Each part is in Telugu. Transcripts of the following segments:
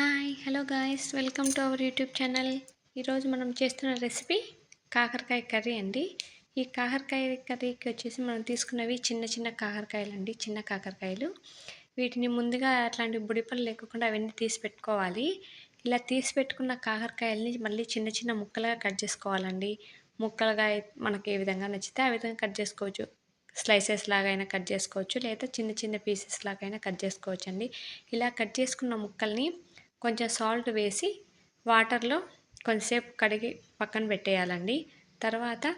Hi hello guys welcome to our YouTube channel ఈరోజు మనం చేస్తున్న రెసిపీ కాకరకాయ కర్రీ అండి. ఈ కాకరకాయ కర్రీకి వచ్చేసి మనం తీసుకున్నవి చిన్న చిన్న కాకరకాయలు అండి చిన్న కాకరకాయలు. వీటిని ముందుగా అట్లాంటి బుడిపలు లేకుండా అవన్నీ తీసి పెట్టుకోవాలి. ఇలా తీసి పెట్టుకున్న కాకరకాయలని మళ్ళీ చిన్న చిన్న ముక్కలుగా కట్ చేసుకోవాలండి. ముక్కలుగా మనకి ఏ విధంగా నచ్చితే ఆ విధంగా కట్ చేసుకోవచ్చు. స్లైసెస్ లాగైనా కట్ చేసుకోవచ్చు లేదా చిన్న చిన్న పీసెస్ లాగైనా కట్ చేసుకోవచ్చు అండి ఇలా కట్ చేసుకున్న ముక్కల్ని కొంచెం సాల్ట్ వేసి వాటర్లో కొంచెంసేపు కడిగి పక్కన పెట్టేయాలండి. తర్వాత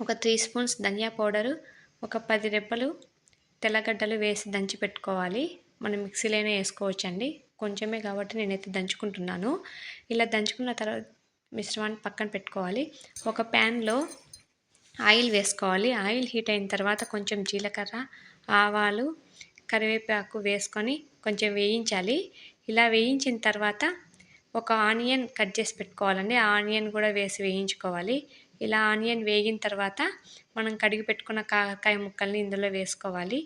ఒక త్రీ స్పూన్స్ ధనియా పౌడరు ఒక పది రెప్పలు తెల్లగడ్డలు వేసి దంచి పెట్టుకోవాలి. మనం మిక్సీలోనే వేసుకోవచ్చండి. కొంచెమే కాబట్టి నేనైతే దంచుకుంటున్నాను. ఇలా దంచుకున్న తర్వాత మిశ్రమాన్ని పక్కన పెట్టుకోవాలి. ఒక ప్యాన్లో ఆయిల్ వేసుకోవాలి. ఆయిల్ హీట్ అయిన తర్వాత కొంచెం జీలకర్ర ఆవాలు కరివేపాకు వేసుకొని కొంచెం వేయించాలి. ఇలా వేయించిన తర్వాత ఒక ఆనియన్ కట్ చేసి పెట్టుకోవాలండి. ఆ ఆనియన్ కూడా వేసి వేయించుకోవాలి. ఇలా ఆనియన్ వేగిన తర్వాత మనం కడిగి పెట్టుకున్న కాకరకాయ ముక్కల్ని ఇందులో వేసుకోవాలి.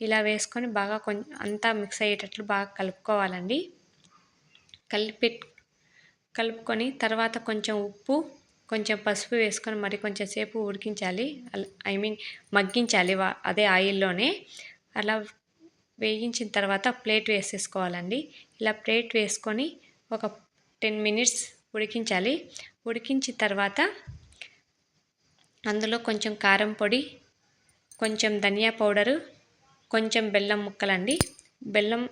ఇలా వేసుకొని బాగా కొంచెం అంతా మిక్స్ అయ్యేటట్లు బాగా కలుపుకోవాలండి. కలిపి కలుపుకొని తర్వాత కొంచెం ఉప్పు కొంచెం పసుపు వేసుకొని మరి కొంచెం సేపు ఉడికించాలి. ఐ మీన్ మగ్గించాలి అదే ఆయిల్లోనే. అలా వేయించిన తర్వాత ప్లేట్ వేసేసుకోవాలండి. ఇలా ప్లేట్ వేసుకొని ఒక టెన్ మినిట్స్ ఉడికించాలి. ఉడికించిన తర్వాత అందులో కొంచెం కారం పొడి కొంచెం ధనియా పౌడరు కొంచెం బెల్లం ముక్కలండి. బెల్లం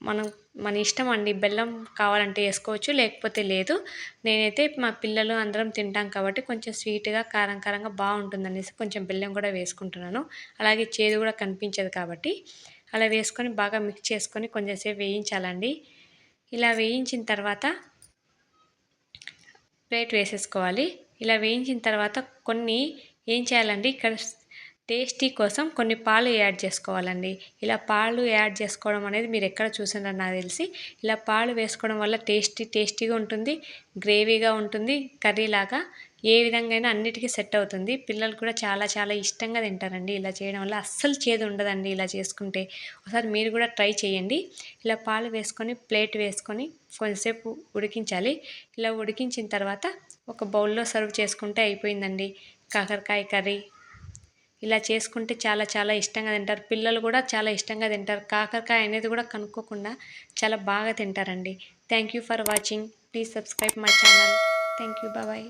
మనం మన ఇష్టం అండి. బెల్లం కావాలంటే వేసుకోవచ్చు లేకపోతే లేదు. నేనైతే మా పిల్లలు అందరం తింటాం కాబట్టి కొంచెం స్వీట్గా కారం కారంగా బాగుంటుందనేసి కొంచెం బెల్లం కూడా వేసుకుంటున్నాను. అలాగే చేదు కూడా కనిపించదు కాబట్టి. అలా వేసుకొని బాగా మిక్స్ చేసుకొని కొంచెంసేపు వేయించాలండి. ఇలా వేయించిన తర్వాత ప్లేట్ వేసేసుకోవాలి. ఇలా వేయించిన తర్వాత కొన్ని ఏం చేయాలండి? ఇక్కడ టేస్టీ కోసం కొన్ని పాలు యాడ్ చేసుకోవాలండి. ఇలా పాలు యాడ్ చేసుకోవడం అనేది మీరు ఎక్కడ చూసినారో నాకు తెలిసి ఇలా పాలు వేసుకోవడం వల్ల టేస్టీ టేస్టీగా ఉంటుంది గ్రేవీగా ఉంటుంది కర్రీ లాగా ఏ విధంగా అయినా అన్నిటికీ సెట్ అవుతుంది. పిల్లలు కూడా చాలా చాలా ఇష్టంగా తింటారండి. ఇలా చేయడం వల్ల అస్సలు చేదు ఉండదండి ఇలా చేసుకుంటే. ఒకసారి మీరు కూడా ట్రై చేయండి. ఇలా పాలు వేసుకొని ప్లేట్ వేసుకొని కొంచెంసేపు ఉడికించాలి. ఇలా ఉడికించిన తర్వాత ఒక బౌల్లో సర్వ్ చేసుకుంటే అయిపోయిందండి. కాకరకాయ కర్రీ. ఇలా చేసుకుంటే చాలా చాలా ఇష్టంగా తింటారు. పిల్లలు కూడా చాలా ఇష్టంగా తింటారు. కాకరకాయ అనేది కూడా కనుక్కోకుండా చాలా బాగా తింటారండి. Thank you for watching please subscribe my channel thank you bye